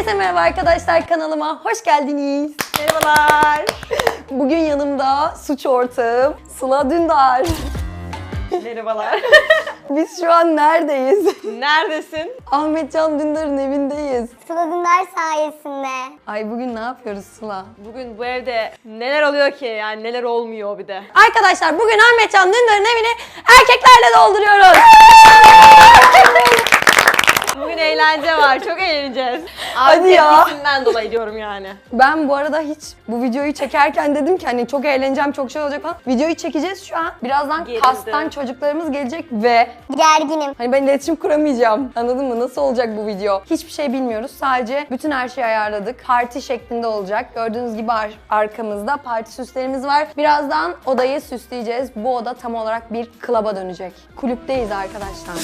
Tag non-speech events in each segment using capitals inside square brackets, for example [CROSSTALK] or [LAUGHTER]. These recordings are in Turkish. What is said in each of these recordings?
Herkese merhaba arkadaşlar kanalıma hoş geldiniz. Merhabalar. Bugün yanımda suç ortağım Sıla Dündar. Merhabalar. [LAUGHS] Biz şu an neredeyiz? Neredesin? Ahmetcan Dündar'ın evindeyiz. Sıla Dündar sayesinde. Ay bugün ne yapıyoruz Sıla? Bugün bu evde neler oluyor ki? Yani neler olmuyor bir de. Arkadaşlar bugün Ahmetcan Dündar'ın evini erkeklerle dolduruyoruz. Bugün eğlence var. Çok eğleneceğiz. Hadi ya. tepkisinden dolayı diyorum yani. Ben bu arada hiç bu videoyu çekerken dedim ki hani çok eğleneceğim, çok şey olacak falan. Videoyu çekeceğiz şu an. Birazdan Gerildim. kastan çocuklarımız gelecek ve Gerginim. Hani ben iletişim kuramayacağım. Anladın mı? Nasıl olacak bu video? Hiçbir şey bilmiyoruz. Sadece bütün her şeyi ayarladık. Parti şeklinde olacak. Gördüğünüz gibi ar- arkamızda parti süslerimiz var. Birazdan odayı süsleyeceğiz. Bu oda tam olarak bir klaba dönecek. Kulüpteyiz arkadaşlar.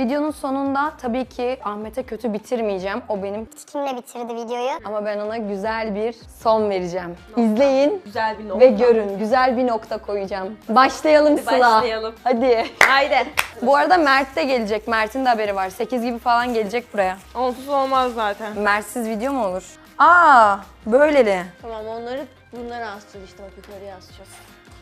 Videonun sonunda tabii ki Ahmet'e kötü bitirmeyeceğim. O benim Kimle bitirdi videoyu? ama ben ona güzel bir son vereceğim. İzleyin Güzel bir nokta. ve görün. Güzel bir nokta koyacağım. Başlayalım Hadi Sıla. başlayalım. Hadi. Haydi. Bu arada Mert de gelecek. Mert'in de haberi var. 8 gibi falan gelecek buraya. Onsuz olmaz zaten. Mert'siz video mu olur? Aa, böyleli. Tamam onları bunları asacağız işte bak yukarıya asacağız.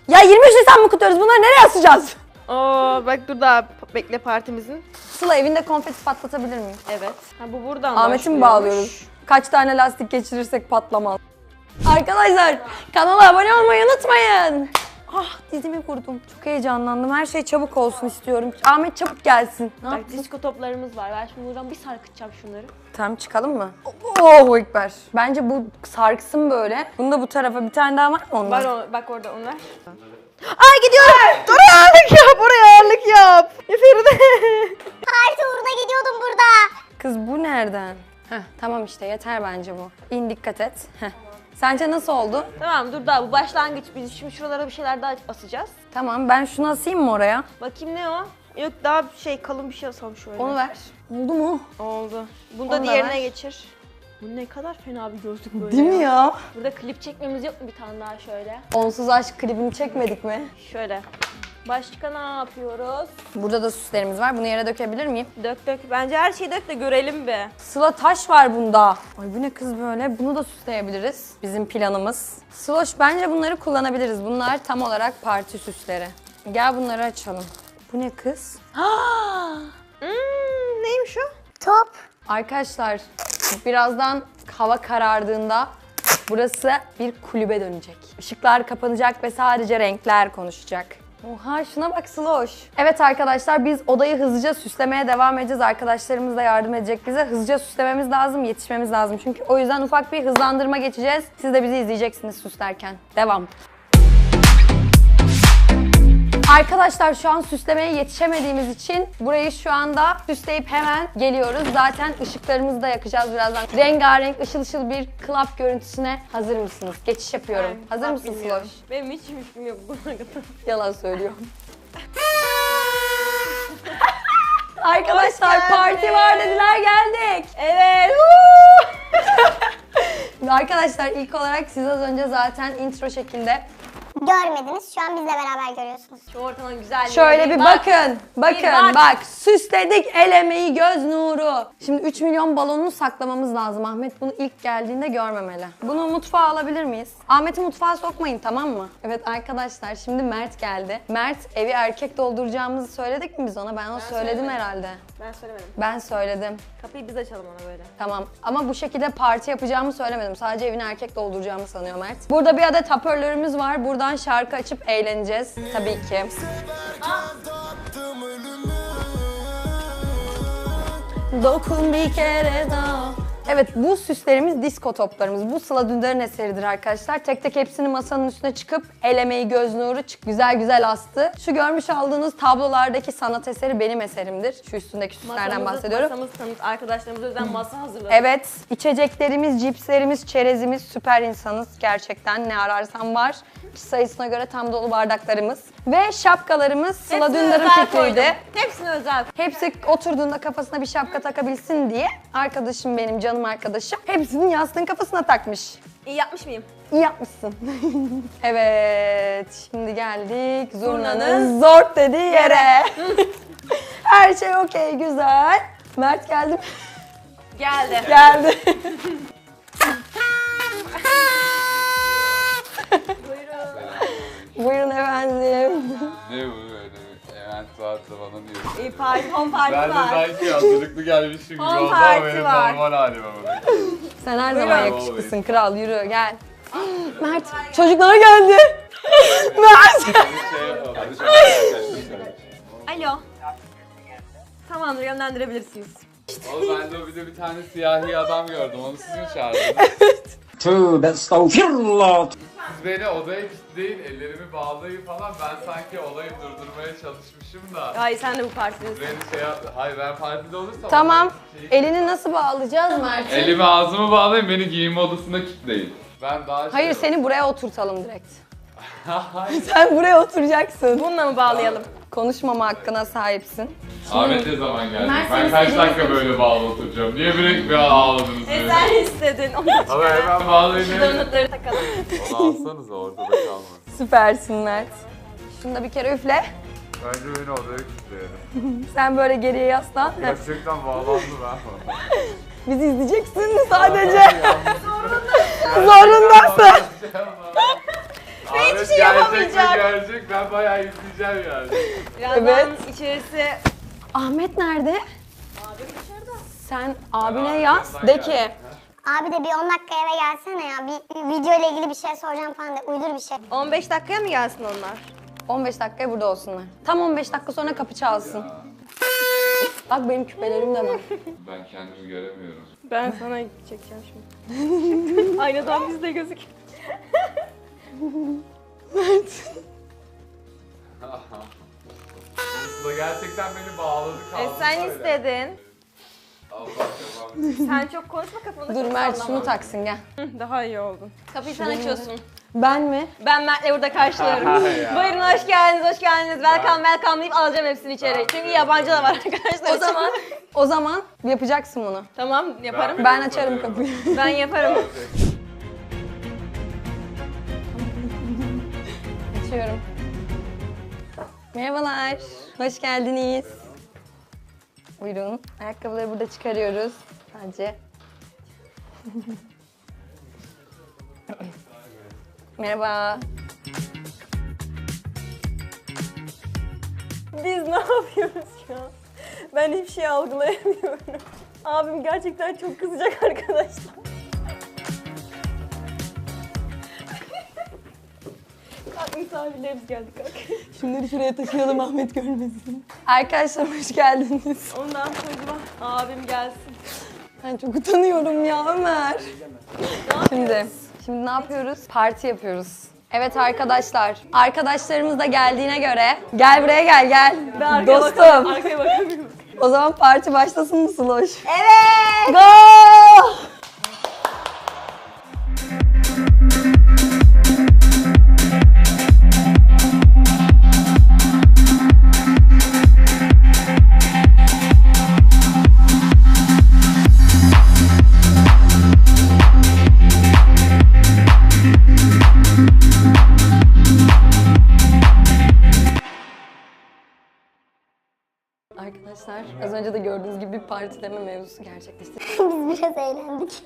Ya 23 Nisan mı kutluyoruz? Bunları nereye asacağız? Oo bak dur daha bekle partimizin. Sıla evinde konfeti patlatabilir miyim? Evet. Ha bu buradan Ahmet'i mi başlıyormuş. bağlıyoruz? Kaç tane lastik geçirirsek patlamaz. Arkadaşlar kanala abone olmayı unutmayın. Ah dizimi vurdum. Çok heyecanlandım. Her şey çabuk olsun istiyorum. Ahmet çabuk gelsin. Ne Bak yaptın? disko toplarımız var. Ben şimdi buradan bir sarkıtacağım şunları. Tamam çıkalım mı? Oh Ekber. Bence bu sarksın böyle. Bunu da bu tarafa bir tane daha var mı ondan? Var o, bak orada onlar. Ay gidiyorum. Dur ağırlık yap. Oraya ağırlık yap. Ya Feride. Parti uğruna gidiyordum burada. Kız bu nereden? Heh, tamam işte yeter bence bu. İn dikkat et. Heh. Sence nasıl oldu? tamam dur daha bu başlangıç. Biz şimdi şuralara bir şeyler daha asacağız. Tamam ben şunu asayım mı oraya? Bakayım ne o? Yok daha şey kalın bir şey asalım şöyle. Onu ver. Oldu mu? Oldu. Bunu Onu da da diğerine ver. geçir. Bu ne kadar fena bir gözlük böyle Değil mi ya? Burada klip çekmemiz yok mu bir tane daha şöyle? Onsuz aşk klibini çekmedik mi? Şöyle. Başka ne yapıyoruz? Burada da süslerimiz var. Bunu yere dökebilir miyim? Dök dök. Bence her şeyi dök de görelim be. Sıla taş var bunda. Ay bu ne kız böyle? Bunu da süsleyebiliriz. Bizim planımız. Sloş bence bunları kullanabiliriz. Bunlar tam olarak parti süsleri. Gel bunları açalım. Bu ne kız? [GASPS] Hmm, neymiş o? Top. Arkadaşlar birazdan hava karardığında burası bir kulübe dönecek. Işıklar kapanacak ve sadece renkler konuşacak. Oha şuna bak Sloş. Evet arkadaşlar biz odayı hızlıca süslemeye devam edeceğiz. Arkadaşlarımız da yardım edecek bize. Hızlıca süslememiz lazım, yetişmemiz lazım. Çünkü o yüzden ufak bir hızlandırma geçeceğiz. Siz de bizi izleyeceksiniz süslerken. Devam. Arkadaşlar şu an süslemeye yetişemediğimiz için burayı şu anda süsleyip hemen geliyoruz. Zaten ışıklarımızı da yakacağız birazdan. Rengarenk ışıl ışıl bir club görüntüsüne hazır mısınız? Geçiş yapıyorum. Ben hazır mısın bilmiyorum. Sloş? Benim hiç fikrim yok buna kadar. [LAUGHS] Yalan söylüyor. [LAUGHS] Arkadaşlar parti var dediler geldik. Evet. [LAUGHS] Arkadaşlar ilk olarak siz az önce zaten intro şekilde Görmediniz. Şu an bizle beraber görüyorsunuz. Şu ortanın güzelliği. Şöyle bir bakın. Bakın Bir bak. bak. Süsledik el emeği göz nuru. Şimdi 3 milyon balonunu saklamamız lazım. Ahmet bunu ilk geldiğinde görmemeli. Bunu mutfağa alabilir miyiz? Ahmet'i mutfağa sokmayın tamam mı? Evet arkadaşlar şimdi Mert geldi. Mert evi erkek dolduracağımızı söyledik mi biz ona? Ben onu söyledim söylemedim. herhalde. Ben söylemedim. Ben söyledim. Kapıyı biz açalım ona böyle. Tamam ama bu şekilde parti yapacağımı söylemedim. Sadece evini erkek dolduracağımı sanıyor Mert. Burada bir adet hoparlörümüz var. Buradan şarkı açıp eğleneceğiz tabii ki. Dokun bir kere daha. Evet bu süslerimiz disko toplarımız. Bu Sıla Dündar'ın eseridir arkadaşlar. Tek tek hepsini masanın üstüne çıkıp el emeği göz nuru çık güzel güzel astı. Şu görmüş olduğunuz tablolardaki sanat eseri benim eserimdir. Şu üstündeki süslerden Masamızı- bahsediyorum. Masamız tanıt. Arkadaşlarımız özel masa hazırladık. Evet, içeceklerimiz, cipslerimiz, çerezimiz süper insanız gerçekten. Ne ararsan var. Kişi sayısına göre tam dolu bardaklarımız. Ve şapkalarımız Sıla Hepsini Dündar'ın özel fikriydi. koydum. Hepsini özel. Hepsi oturduğunda kafasına bir şapka takabilsin diye arkadaşım benim canım arkadaşım hepsinin yastığın kafasına takmış. İyi yapmış mıyım? İyi yapmışsın. [LAUGHS] evet, şimdi geldik zurnanın Zurnanın zort dediği yere. [LAUGHS] Her şey okey, güzel. Mert geldi mi? Geldi. Geldi. [LAUGHS] Buyurun efendim. Ne bu böyle? Hemen saatte bana diyor. İyi parti, home parti Ben de var. sanki hazırlıklı gelmişim gibi oldu ama benim var. normal halime bak. Sen her zaman yakışıklısın kral yürü gel. Mert çocuklar geldi. Mert. Şey Alo. Tamamdır yönlendirebilirsiniz. Oğlum ben de bir de bir tane siyahi adam gördüm. Onu siz mi çağırdınız? Tövbe estağfirullah. Siz beni odaya kilitleyin, ellerimi bağlayın falan. Ben sanki olayı durdurmaya çalışmışım da. Hayır sen de bu partidesin. Beni şey yaptı. Hayır ben partide olursam... Tamam. Şeyi- Elini nasıl bağlayacağız Mert? Elimi ağzımı bağlayın, beni giyinme odasına kilitleyin. Ben daha şey Hayır seni buraya oturtalım direkt. Hayır. Sen buraya oturacaksın. Bununla mı bağlayalım? Konuşmama hakkına sahipsin. Ahmet ne zaman? Mert Ben seni kaç istediğini dakika böyle bağlı oturacağım? Niye bir bir ağladınız böyle? sen istedin. Onu da Ama hemen bağlayın. donutları takalım. Onu alsanız ortada kalmasın. Süpersin Mert. Şunu da bir kere üfle. Bence beni odaya kilitleyelim. [LAUGHS] Sen böyle geriye yaslan. Gerçekten bağlandı ben. Bizi izleyeceksin sadece. Zorundasın. Ahmet şey yapamayacak. gerçekten görecek, ben bayağı izleyeceğim yani. Birazdan Evet. içerisi... Ahmet nerede? Sen abine yaz. De ki. Abi de bir 10 dakika eve gelsene ya. Bir, bir video ile ilgili bir şey soracağım falan de. Uydur bir şey. 15 dakikaya mı gelsin onlar? 15 dakikaya burada olsunlar. Tam 15 dakika sonra kapı çalsın. Bak benim küpelerim de var. Ben kendimi göremiyorum. Ben sana çekeceğim şimdi. [LAUGHS] Aynadan biz de gözük. Sıla gerçekten beni bağladı kaldı. E sen böyle. istedin. Allah devam. Sen çok konuşma kafanı Dur Mert şunu taksın gel. Hı, [LAUGHS] Daha iyi oldun. Kapıyı sen açıyorsun. Ben mi? Ben Mert'le burada karşılarım. [LAUGHS] Ya. Buyurun hoş geldiniz, hoş geldiniz. Welcome, welcome deyip alacağım hepsini içeri. Çünkü yabancı da var arkadaşlar. O zaman o zaman yapacaksın bunu. Tamam yaparım. Ben- Ben açarım kapıyı. Ben yaparım. Açıyorum. Merhabalar. Hoş geldiniz. Buyurun. Ayakkabıları burada çıkarıyoruz. Sadece. [LAUGHS] Merhaba. Biz ne yapıyoruz an? Ben hiçbir şey algılayamıyorum. Abim gerçekten çok kızacak arkadaşlar. Misafirlerimiz geldi kalk. Şunları şuraya taşıyalım Ahmet görmesin. Arkadaşlar hoş geldiniz. Ondan sonra abim gelsin. Ben çok utanıyorum ya Ömer. Şimdi, şimdi ne yapıyoruz? Parti yapıyoruz. Evet arkadaşlar, arkadaşlarımız da geldiğine göre gel buraya gel gel. Ben arkaya Dostum. bakamıyorum, Arkaya bakamıyorum. O zaman parti başlasın mı Sloş? Evet. Go! Mevzusu gerçekleşti. [LAUGHS] Biz biraz eğlendik.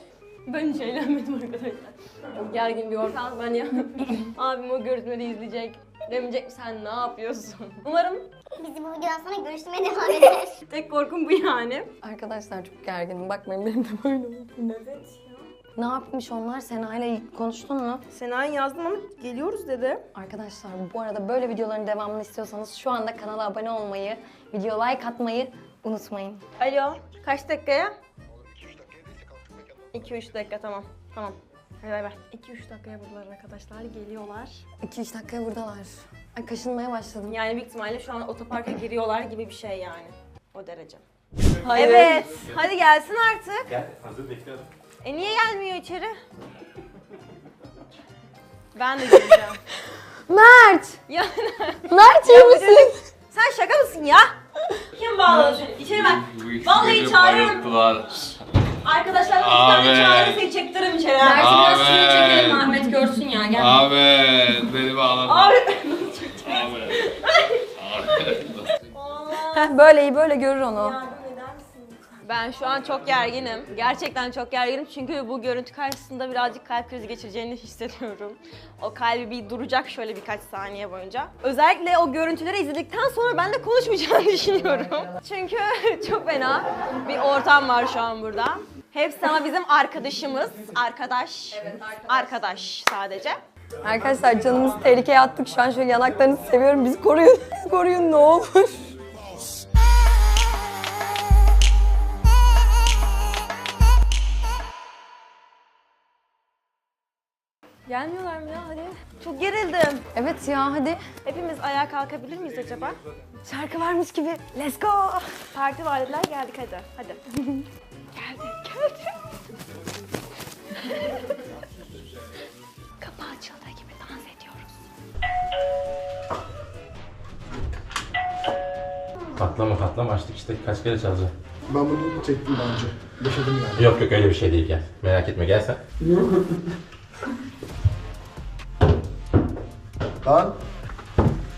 Ben hiç eğlenmedim arkadaşlar. Çok gergin bir ortam ben ya. [LAUGHS] Abim o görüntüleri izleyecek. Demeyecek mi sen ne yapıyorsun? Umarım Biz bu videodan sonra görüşmeye devam ederiz. [LAUGHS] tek korkum bu yani. Arkadaşlar çok gerginim. Bakmayın benim de böyle oldu. Evet Ne yapmış onlar? Sena ile konuştun mu? Sena'ya yazdım ama geliyoruz dedi. Arkadaşlar bu arada böyle videoların devamını istiyorsanız şu anda kanala abone olmayı, video like atmayı unutmayın. Alo, kaç dakikaya? 2-3 dakika tamam. Tamam. Hadi bay bay. 2-3 dakikaya buradalar arkadaşlar. Geliyorlar. 2-3 dakikaya buradalar. Ay kaşınmaya başladım. Yani büyük ihtimalle şu an otoparka giriyorlar gibi bir şey yani. O derece. Hayır. Evet. Hadi gelsin artık. Gel hazır bekliyorum. E niye gelmiyor içeri? Ben de geleceğim. Mert! ya Mert iyi misin? sen şaka mısın ya? Kim bağladı seni? İçeri bak. Vallahi çağırıyorum. Arkadaşlar bir Abi. tane çağırın seni çektiririm içeri. Mert'i biraz şuraya çekelim Ahmet görsün ya gel. Ahmet beni bağladın. Abi. Ahmet. [LAUGHS] Heh, böyle iyi böyle görür onu. Ben şu an çok gerginim. Gerçekten çok gerginim çünkü bu görüntü karşısında birazcık kalp krizi geçireceğini hissediyorum. O kalbi bir duracak şöyle birkaç saniye boyunca. Özellikle o görüntüleri izledikten sonra ben de konuşmayacağını [LAUGHS] düşünüyorum. Çünkü [LAUGHS] çok fena bir ortam var şu an burada. Hepsi ama bizim arkadaşımız. Arkadaş. arkadaş. sadece. Arkadaşlar canımızı tehlikeye attık. Şu an şöyle yanaklarınızı seviyorum. Bizi koruyun. [LAUGHS] koruyun ne olur. Gelmiyorlar mı ya hadi. Çok gerildim. Evet ya hadi. Hepimiz ayağa kalkabilir miyiz acaba? Şarkı varmış gibi. Let's go. Parti var dediler geldik hadi. Hadi. geldi geldi. Kapı açıldığı gibi dans ediyoruz. Patlama patlama açtık işte kaç kere çalacağım. Ben bunu çektim daha önce. Yaşadım yani. Yok yok öyle bir şey değil gel. Merak etme gel sen. [LAUGHS] Lan.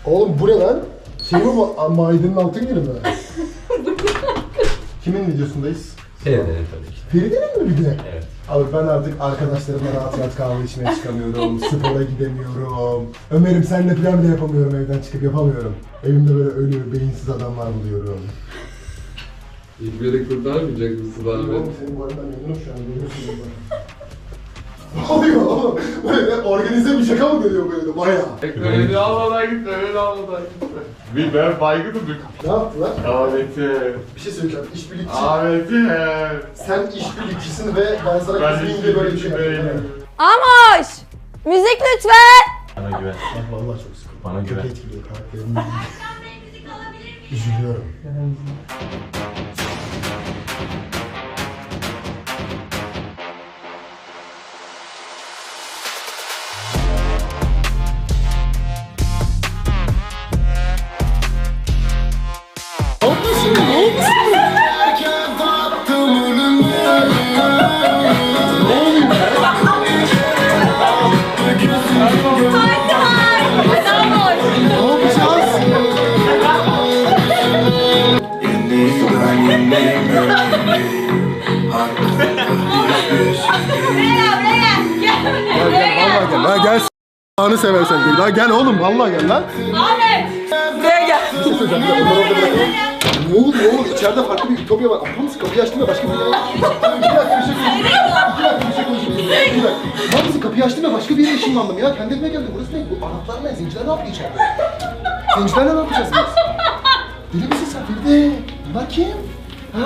Oğlum bu ne lan? Şey mi bu? Maidenin altın günü mü? [LAUGHS] Kimin videosundayız? Seyredelim tabii ki. Feride'nin mi bir de? Evet. Abi ben artık arkadaşlarımla rahat rahat kahve içmeye çıkamıyorum. [LAUGHS] spora gidemiyorum. Ömer'im senle plan bile yapamıyorum evden çıkıp yapamıyorum. Evimde böyle ölü, beyinsiz adamlar buluyorum. Hiçbir yere kurtarmayacak mısın Oğlum senin bu arada memnunum şu an. [LAUGHS] oluyor oğlum? Böyle organize bir şaka mı dönüyor böyle bayağı? Öyle almadan gitme, öyle almadan gitme. Bir ben baygınım bir Ne yaptılar? Ahmet'im. Bir şey söyleyeceğim. İşbirlikçi. Ahmet'im. Sen işbirlikçisin ve ben sana Ben kızmayayım diye böyle bir şey yaptım. Amoş! Müzik lütfen. Bana güven. Ben vallahi çok sıkıldım. Bana Çok güven. etkiliyor karakterimi. Üzülüyorum. Anı seversen gel. Lan gel oğlum vallahi gel lan. Buraya gel. Bir şey söyleyeceğim. Bir dakika, orada bırakalım. Ne olur ne olur içeride farklı bir ütopya var. Aptal mısın? Kapıyı açtın da başka bir yere... Bir dakika bir şey konuşayım. İki dakika bir şey konuşayım. Bir dakika. Lan mısın? Kapıyı açtın da başka bir yere ışınlandım ya. Kendi evime geldim. Burası ne? Bu Araplar ne? Zenciler ne yapıyor içeride? Zencilerle ne yapacağız biz? Deli misin sen Feride? Bunlar kim? Ha?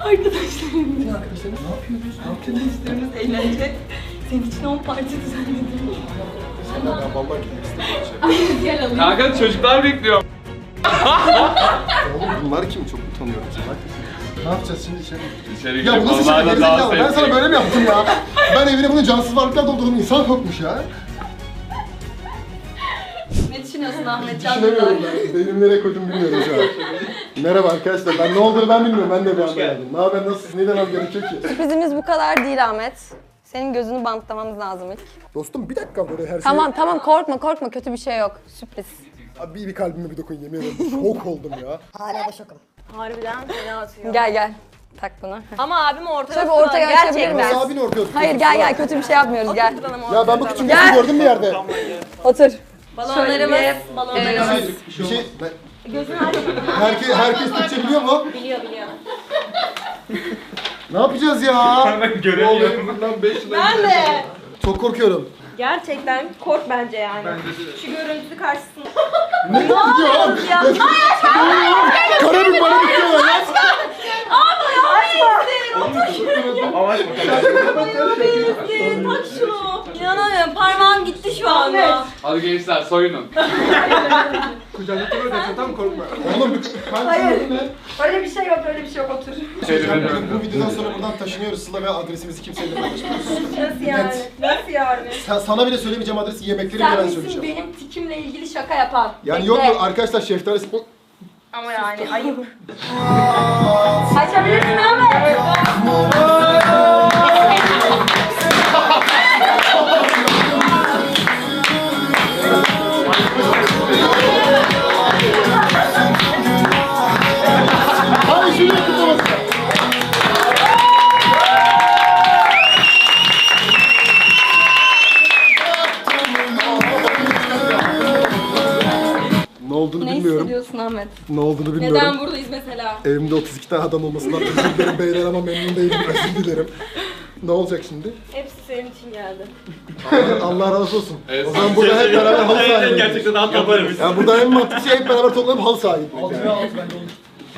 Arkadaşlarım. Senin arkadaşların ne yapıyoruz? Ne yapıyoruz? Arkadaşlarımız eğlence. Senin için 10 parça düzenledim. Ben vallahi gitmek istemiyorum. [LAUGHS] Kanka çocuklar bekliyor. Oğlum bunlar kim? Çok utanıyorum. Bak. Ne yapacağız şimdi içeri? İçeri Ya bu girip nasıl şaka onlarla dans gerizekalı? Ben sana edecek. böyle mi yaptım ya? Ben evine bunu cansız varlıklar doldurdum. insan kokmuş ya. Ne düşünüyorsun Ahmet Düşünemiyorum ben. Benim nereye koydum bilmiyorum şu an. Merhaba arkadaşlar. Ben ne olduğunu ben bilmiyorum. Ben de bir anda geldim. Ne haber? Nasılsınız? Ne demem gerekiyor ki? Sürprizimiz bu kadar değil Ahmet. Senin gözünü bantlamamız lazım ilk. Dostum bir dakika böyle her şey... Tamam tamam korkma korkma kötü bir şey yok. Sürpriz. Abi bir, bir kalbime bir dokun yemin ederim. [LAUGHS] Şok oldum ya. Harbiden fena atıyor. Gel gel. Tak bunu. Ama abim ortaya oturdu, ortaya açabilir gerçekten. miyiz? Nasıl abini ortaya? Hayır gel gel kötü bir şey yapmıyoruz gel. Ya ben bu küçük kızı gördüm bir yerde. Otur. Balonlarımız, Bir balonlarımız. şey, bir şey, ben- herkes, herkes Türkçe biliyor mu? Biliyor biliyor. Ne yapacağız ya? [LAUGHS] Ben göremiyorum. Bundan 5 yıl Ben de. Çok korkuyorum. Gerçekten kork bence yani. Şu görüntü karşısında. [LAUGHS] Ne gidiyor oğlum? Ya. Karabük bana bitiyor lan. Tak şunu. İnanamıyorum parmağım gitti şu anda. Hadi gençler soyunun. [LAUGHS] Oğlum ben Hayır. Öyle bir şey yok öyle bir şey yok otur. Bu videodan sonra buradan taşınıyoruz Sıla ve adresimizi kimseyle paylaşmıyoruz. Nasıl yani? Nasıl yani? Sen, sana bile söylemeyeceğim adresi yemekleri bile Sen ben misin söyleyeceğim. benim tikimle ilgili şaka yapan? Yani Bekle. yok mu arkadaşlar şeftalisi... Ama yani ayıp. Açabilirsin Ahmet. Ne olduğunu bilmiyorum. Neden buradayız mesela? Evimde 32 tane adam olmasından özür dilerim beyler ama memnun değilim özür dilerim. Ne olacak şimdi? Hepsi senin için geldi. Allah razı olsun. Evet, o zaman burada hep beraber halı sahaya gidelim. Gerçekten alt yaparım. Yani burada en mantıklı şey hep beraber toplanıp halı sahaya gitmek. Yani.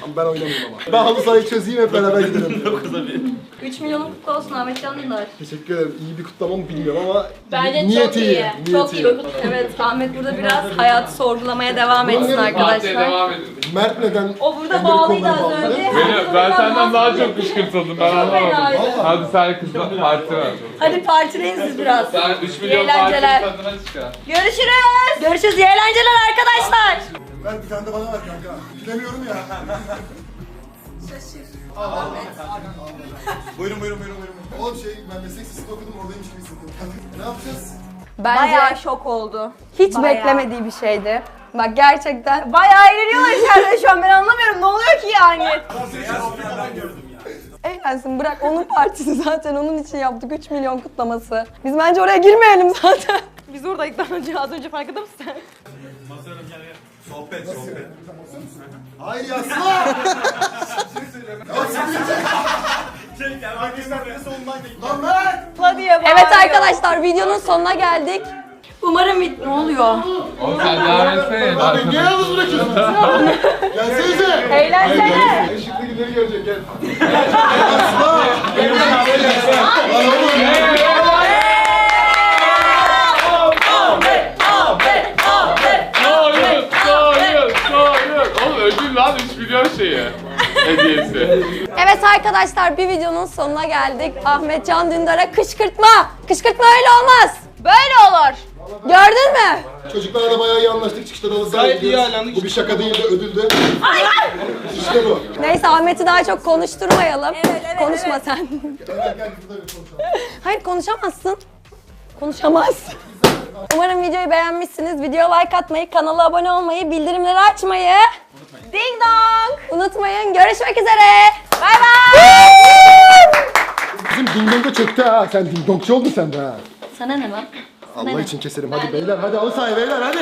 Ama Ben oynamıyorum ama. Ben halı sahayı çözeyim hep beraber gidelim. [LAUGHS] 3 milyonun kutlu olsun Ahmet Can Dündar. Teşekkür ederim. İyi bir kutlama mı bilmiyorum ama Bence niyeti çok iyi. Niyeti Çok iyi. Evet Ahmet burada biraz hayatı sorgulamaya devam etsin Partiye arkadaşlar. devam edin. Mert neden O burada bağlıydı az önce. Beni, ben senden daha çok kışkırtıldım ben anlamadım. fenaydı. Hadi sen kızla parti ver. Hadi partileyin siz biraz. Sen 3 milyon eğlenceler. partinin tadına çıkar. Görüşürüz. Görüşürüz. İyi eğlenceler arkadaşlar. Ver bir tane de bana ver kanka. Bilemiyorum ya. Buyurun buyurun buyurun buyurun. Oğlum şey ben meslek lisesi okudum oradaymış gibi hissettim. [LAUGHS] ne yapacağız? Bence Bayağı şok oldu. hiç bayağı. beklemediği bir şeydi. Bak gerçekten Bayağı eğleniyorlar içeride şu an ben anlamıyorum ne oluyor ki yani? [LAUGHS] eğlensin. Bırak onun partisi zaten onun için yaptık 3 milyon kutlaması. Biz bence oraya girmeyelim zaten. Biz oradaydık daha önce az önce farkında mısın sen? Sohbet sohbet. Hayır ya Sıla! Çek yani arkadaşlar beni savunman gerekiyor. Lan [LAUGHS] Mert! Hadi diye bağırıyor. Evet arkadaşlar videonun sonuna geldik. Umarım bit... Ne oluyor? Oğlum sen devam etsene. Lan beni niye yalnız bırakıyorsun? [LAUGHS] Gelsenize! Eğlensene. Işıklı günleri görecek [LAUGHS] gel. Lan oğlum! Lan 3 milyon şeyi. Hediyesi. Evet arkadaşlar bir videonun sonuna geldik. Ahmet Can Dündar'a kışkırtma. Kışkırtma öyle olmaz. Böyle olur. Gördün mü? Çocuklarla bayağı iyi anlaştık. Çıkışta da sahaya Gayet iyi ayarlandık. Bu bir şaka değildi, ödüldü. İşte bu. Neyse Ahmet'i daha çok konuşturmayalım. Evet, evet, Konuşma evet. sen. Gel gel burada bir konuşalım. Hayır konuşamazsın. Konuşamazsın. Umarım videoyu beğenmişsiniz. Videoya like atmayı, kanala abone olmayı, bildirimleri açmayı Ding dong. unutmayın. Görüşmek üzere. Bay bay. Bizim ding dong da çöktü ha. Sen ding dongçu oldun sen de ha. Sana ne lan? Allah için keserim. Hadi beyler, hadi halı sahaya beyler hadi.